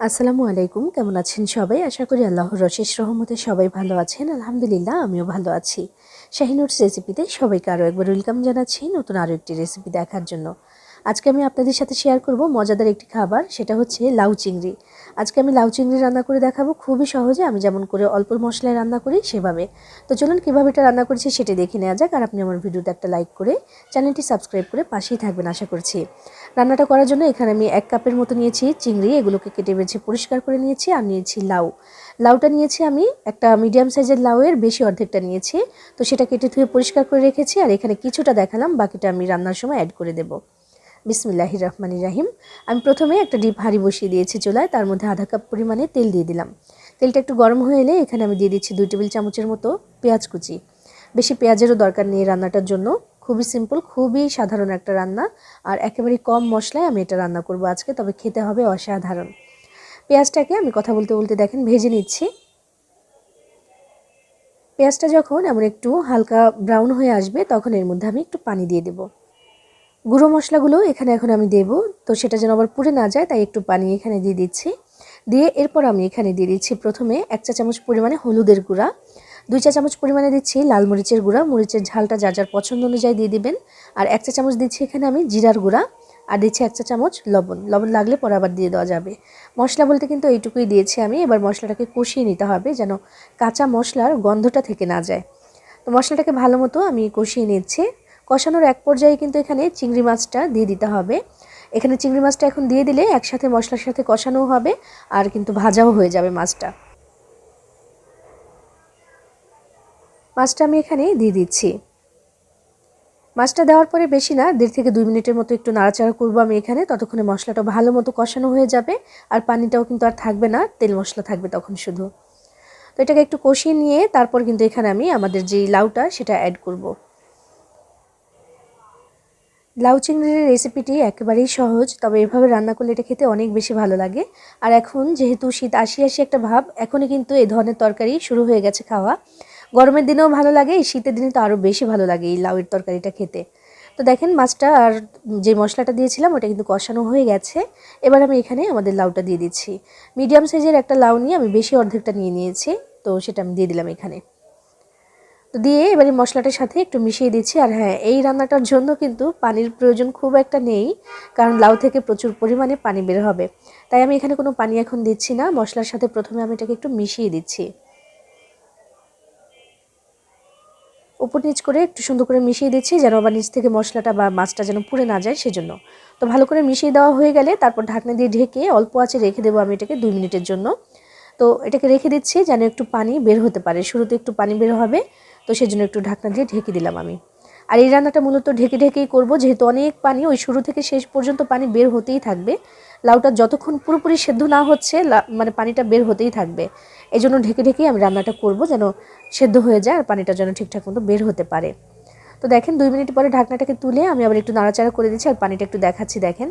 আসসালামু আলাইকুম, কেমন আছেন সবাই? আশা করি আল্লাহর রশেষ রহমতে সবাই ভালো আছেন। আলহামদুলিল্লাহ, আমিও ভালো আছি। শাহিনুটস রেসিপিতে সবাইকে আরও একবার ওয়েলকাম জানাচ্ছি নতুন আরও একটি রেসিপি দেখার জন্য। আজকে আমি আপনাদের সাথে শেয়ার করব মজাদার একটি খাবার, সেটা হচ্ছে লাউ চিংড়ি। আজকে আমি লাউ চিংড়ি রান্না করে দেখাবো খুবই সহজে, আমি যেমন করে অল্প মশলায় রান্না করি সেভাবে। তো চলুন, কীভাবে এটা রান্না করেছি সেটা দেখে নেওয়া যাক, আর আপনি আমার ভিডিওতে একটা লাইক করে চ্যানেলটি সাবস্ক্রাইব করে পাশেই থাকবেন, আশা করছি। রান্নাটা করার জন্য এখানে আমি এক কাপের মতো নিয়েছি চিংড়ি, এগুলোকে কেটে বেছে পরিষ্কার করে নিয়েছি, আর নিয়েছি লাউ। লাউটা নিয়েছি আমি একটা মিডিয়াম সাইজের লাউয়ের, বেশি অর্ধেকটা নিয়েছি। তো সেটা কেটে ধুয়ে পরিষ্কার করে রেখেছি, আর এখানে কিছুটা দেখালাম, বাকিটা আমি রান্নার সময় অ্যাড করে দেবো। বিসমিল্লাহির রহমানির রাহিম। আমি প্রথমে একটা ডিপ হাঁড়ি বসিয়ে দিয়েছি চুলায়, তার মধ্যে আধা কাপ পরিমাণে তেল দিয়ে দিলাম। তেলটা একটু গরম হয়ে এলে এখানে আমি দিয়ে দিচ্ছি দুই টেবিল চামচের মতো পেঁয়াজ কুচি। বেশি পেঁয়াজেরও দরকার নেই রান্নাটার জন্য। খুবই সিম্পল খুবই সাধারণ একটা রান্না। আর একেবারেই কম মশলায় আমি এটা রান্না করব আজকে, তবে খেতে হবে অসাধারণ। পেঁয়াজটাকে আমি কথা বলতে বলতে দেখেন ভেজে নিচ্ছি। পেঁয়াজটা যখন এমন একটু হালকা ব্রাউন হয়ে আসবে, তখন এর মধ্যে আমি একটু পানি দিয়ে দেবো। গুঁড়ো মশলাগুলো এখানে এখন আমি দেব, তো সেটা যেন আবার পুড়ে না যায়, তাই একটু পানি এখানে দিয়ে দিচ্ছি। দিয়ে এরপর আমি এখানে দিয়ে দিচ্ছি প্রথমে এক চা চামচ পরিমাণে হলুদের গুঁড়া। দুই চা চামচ পরিমাণে দিচ্ছি লাল মরিচের গুঁড়া। মরিচের ঝালটা যার যার পছন্দ অনুযায়ী দিয়ে দিবেন। আর এক চা চামচ দিচ্ছি এখানে আমি জিরার গুঁড়া। আর দিচ্ছি এক চা চামচ লবণ। লবণ লাগলে পরে আবার দিয়ে দেওয়া যাবে। মশলা বলতে কিন্তু এইটুকুই দিয়েছি আমি। এবার মশলাটাকে কষিয়ে নিতে হবে যেন কাঁচা মশলার গন্ধটা থেকে না যায়। তো মশলাটাকে ভালো মতো আমি কষিয়ে নিচ্ছি। কষানোর এক পর্যায়ে কিন্তু এখানে চিংড়ি মাছটা দিয়ে দিতে হবে। এখানে চিংড়ি মাছটা এখন দিয়ে দিলে একসাথে মশলার সাথে কষানোও হবে আর কিন্তু ভাজাও হয়ে যাবে মাছটা। মাছটা আমি এখানে দিয়ে দিচ্ছি। মাছটা দেওয়ার পরে বেশি না, দেড় থেকে দুই মিনিটের মতো একটু নাড়াচাড়া করব আমি এখানে। ততক্ষণে মশলাটা ভালো মতো কষানো হয়ে যাবে আর পানিটাও কিন্তু আর থাকবে না, তেল মশলা থাকবে তখন শুধু। তো এটাকে একটু কষিয়ে নিয়ে তারপর কিন্তু এখানে আমি আমাদের যে লাউটা সেটা অ্যাড করব। লাউ চিংড়ির রেসিপিটি একেবারেই সহজ, তবে এভাবে রান্না করলে এটা খেতে অনেক বেশি ভালো লাগে। আর এখন যেহেতু শীত আসি আসি একটা ভাব, এখনই কিন্তু এই ধরনের তরকারি শুরু হয়ে গেছে খাওয়া। গরমের দিনেও ভালো লাগে, এই শীতের দিনে তো আরও বেশি ভালো লাগে এই লাউয়ের তরকারিটা খেতে। তো দেখেন মাছটা আর যে মশলাটা দিয়েছিলাম ওটা কিন্তু কষানো হয়ে গেছে। এবার আমি এখানে আমাদের লাউটা দিয়ে দিচ্ছি। মিডিয়াম সাইজের একটা লাউ নিয়ে আমি বেশি অর্ধেকটা নিয়ে নিয়েছি, তো সেটা আমি দিয়ে দিলাম এখানে। তো দিয়ে এবারে মশলাটার সাথে একটু মিশিয়ে দিচ্ছি, আর হ্যাঁ এই রান্নাটার জন্য কিন্তু পানির প্রয়োজন খুব একটা নেই, কারণ লাউ থেকে প্রচুর পরিমাণে পানি বের হবে। তাই আমি এখানে কোনো পানি এখন দিচ্ছি না, মশলার সাথে প্রথমে আমি এটাকে একটু মিশিয়ে দিচ্ছি। উপর নিচ করে একটু সুন্দর করে মিশিয়ে দিচ্ছি, যেন আবার নিচ থেকে মশলাটা বা মাছটা যেন পুড়ে না যায়, সেজন্য। তো ভালো করে মিশিয়ে দেওয়া হয়ে গেলে তারপর ঢাকনা দিয়ে ঢেকে অল্প আছে রেখে দেবো আমি এটাকে দুই মিনিটের জন্য। তো এটাকে রেখে দিচ্ছি যেন একটু পানি বের হতে পারে, শুরুতে একটু পানি বের হবে, তো সেজন্য একটু ঢাকনা দিয়ে ঢেকে দিলাম আমি। আর এই রান্নাটা মূলত ঢেকে ঢেকেই করব, যেহেতু অনেক পানি, ওই শুরু থেকে শেষ পর্যন্ত পানি বের হতেই থাকবে। লাউটা যতক্ষণ পুরোপুরি সেদ্ধ না হচ্ছে মানে পানিটা বের হতেই থাকবে। এই জন্য ঢেকে ঢেকেই আমি রান্নাটা করব যেন সেদ্ধ হয়ে যায় আর পানিটা যেন ঠিকঠাক মতো বের হতে পারে। তো দেখেন দুই মিনিট পরে ঢাকনাটাকে তুলে আমি আবার একটু নাড়াচাড়া করে দিচ্ছি আর পানিটা একটু দেখাচ্ছি, দেখেন।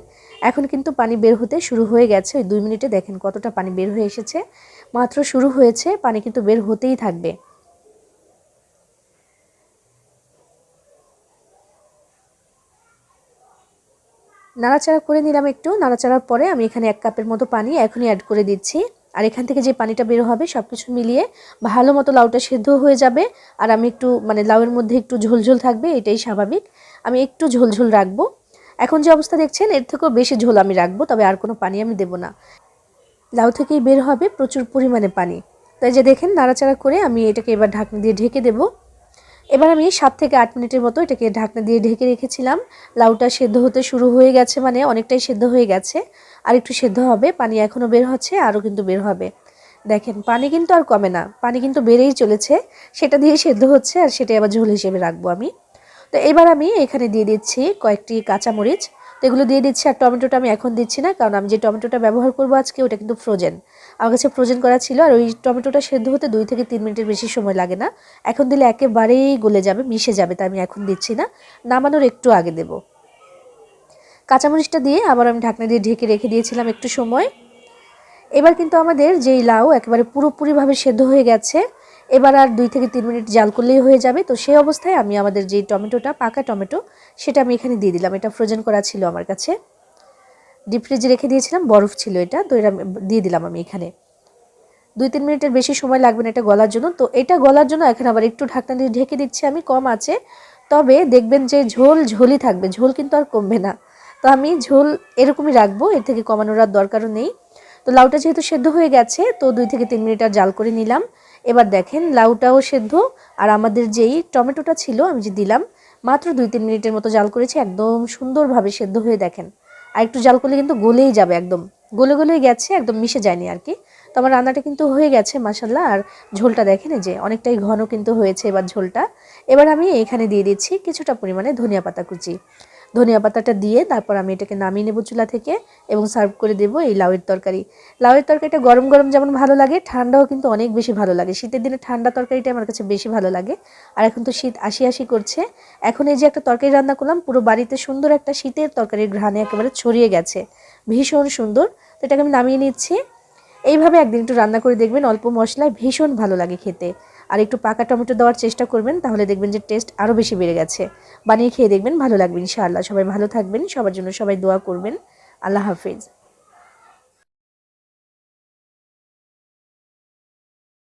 এখন কিন্তু পানি বের হতে শুরু হয়ে গেছে, ওই দুই মিনিটে দেখেন কতটা পানি বের হয়ে এসেছে। মাত্র শুরু হয়েছে, পানি কিন্তু বের হতেই থাকবে। নাড়াচাড়া করে নিলাম একটু, নাড়াচাড়ার পরে আমি এখানে এক কাপের মতো পানি এখনই অ্যাড করে দিচ্ছি। আর এখান থেকে যে পানিটা বের হবে সব কিছু মিলিয়ে ভালো মতো লাউটা সেদ্ধ হয়ে যাবে। আর আমি একটু মানে লাউয়ের মধ্যে একটু ঝোলঝোল থাকবে, এটাই স্বাভাবিক। আমি একটু ঝোলঝোল রাখব। এখন যে অবস্থা দেখছেন, এর থেকেও বেশি ঝোল আমি রাখব, তবে আর কোনো পানি আমি দেব না। লাউ থেকেই বের হবে প্রচুর পরিমাণে পানি। তাই যে দেখেন, নাড়াচাড়া করে আমি এটাকে এবার ঢাকনা দিয়ে ঢেকে দেবো। এবার আমি সাত থেকে আট মিনিটের মতো এটাকে ঢাকনা দিয়ে ঢেকে রেখেছিলাম। লাউটা সেদ্ধ হতে শুরু হয়ে গেছে মানে অনেকটাই সেদ্ধ হয়ে গেছে। আর একটু সেদ্ধ হবে, পানি এখনও বের হচ্ছে, আরও কিন্তু বের হবে। দেখেন, পানি কিন্তু আর কমে না, পানি কিন্তু বেড়েই চলেছে। সেটা দিয়ে সেদ্ধ হচ্ছে আর সেটাই আবার ঝোল হিসেবে রাখব আমি। তো এবার আমি এখানে দিয়ে দিচ্ছি কয়েকটি কাঁচামরিচ। তো এগুলো দিয়ে দিচ্ছি আর টমেটোটা আমি এখন দিচ্ছি না, কারণ আমি যে টমেটোটা ব্যবহার করব আজকে ওটা কিন্তু ফ্রোজেন। আমার কাছে ফ্রোজেন করা ছিল আর ওই টমেটোটা সেদ্ধ হতে দুই থেকে তিন মিনিটের বেশি সময় লাগে না। এখন দিলে একেবারেই গলে যাবে, মিশে যাবে, তাই আমি এখন দিচ্ছি না। নামানোর একটু আগে দেব। কাঁচামরিচটা দিয়ে আবার আমি ঢাকনা দিয়ে ঢেকে রেখে দিয়েছিলাম একটু সময়। এবার কিন্তু আমাদের যেই লাউ একেবারে পুরোপুরিভাবে সেদ্ধ হয়ে গেছে এবার আর দুই থেকে তিন মিনিট জাল করলেই হয়ে যাবে। তো সেই অবস্থায় আমি আমাদের যে টমেটোটা, পাকা টমেটো, সেটা আমি এখানে দিয়ে দিলাম। এটা ফ্রোজেন করা ছিল আমার কাছে। ডিপ ফ্রিজে রেখে দিয়েছিলাম, বরফ ছিল এটা, তো এটা দিয়ে দিলাম আমি এখানে। দুই তিন মিনিটের বেশি সময় লাগবে না এটা গলার জন্য। তো এটা গলার জন্য এখন আবার একটু ঢাকনা দিয়ে ঢেকে দিচ্ছি আমি, কম আছে। তবে দেখবেন যে ঝোল ঝোলই থাকবে, ঝোল কিন্তু আর কমবে না। তো আমি ঝোল এরকমই রাখব, এর থেকে কমানোর আর দরকারও নেই। তো লাউটা যেহেতু সেদ্ধ হয়ে গেছে, তো দুই থেকে তিন মিনিট আর জাল করে নিলাম। এবার দেখেন লাউটাও সেদ্ধ, আর আমাদের যেই টমেটোটা ছিল আমি যে দিলাম, মাত্র দুই তিন মিনিটের মতো জাল করেছি, একদম সুন্দরভাবে সেদ্ধ হয়ে দেখেন। আর একটু জাল করলে কিন্তু গলেই যাবে একদম, গলে গলেই গেছে, একদম মিশে যায়নি আর কি। তো আমার রান্নাটা কিন্তু হয়ে গেছে মাসাল্লাহ আর ঝোলটা দেখেন যে, অনেকটাই ঘন কিন্তু হয়েছে এবার ঝোলটা। এবার আমি এখানে দিয়ে দিচ্ছি কিছুটা পরিমাণে ধনিয়া পাতা কুচি। ধনিয়া পাতাটা দিয়ে তারপর আমি এটাকে নামিয়ে নেব চুলা থেকে এবং সার্ভ করে দেবো এই লাউয়ের তরকারি। লাউয়ের তরকারিটা গরম গরম যেমন ভালো লাগে, ঠান্ডাও কিন্তু অনেক বেশি ভালো লাগে। শীতের দিনে ঠান্ডা তরকারিটা আমার কাছে বেশি ভালো লাগে। আর এখন তো শীত আসি আসি করছে। এখন এই যে একটা তরকারি রান্না করলাম, পুরো বাড়িতে সুন্দর একটা শীতের তরকারির ঘ্রাণে একেবারে ছড়িয়ে গেছে। ভীষণ সুন্দর। তো এটাকে আমি নামিয়ে নিচ্ছি। এইভাবে একদিন একটু রান্না করে দেখবেন, অল্প মশলায় ভীষণ ভালো লাগে খেতে। আর একটু পাকা টমেটো দেওয়ার চেষ্টা করবেন, তাহলে দেখবেন যে টেস্ট আরও বেশি বেড়ে গেছে। বানিয়ে খেয়ে দেখবেন ভালো লাগবে ইনশাআল্লাহ। সবাই ভালো থাকবেন, সবার জন্য সবাই দোয়া করবেন। আল্লাহ হাফিজ।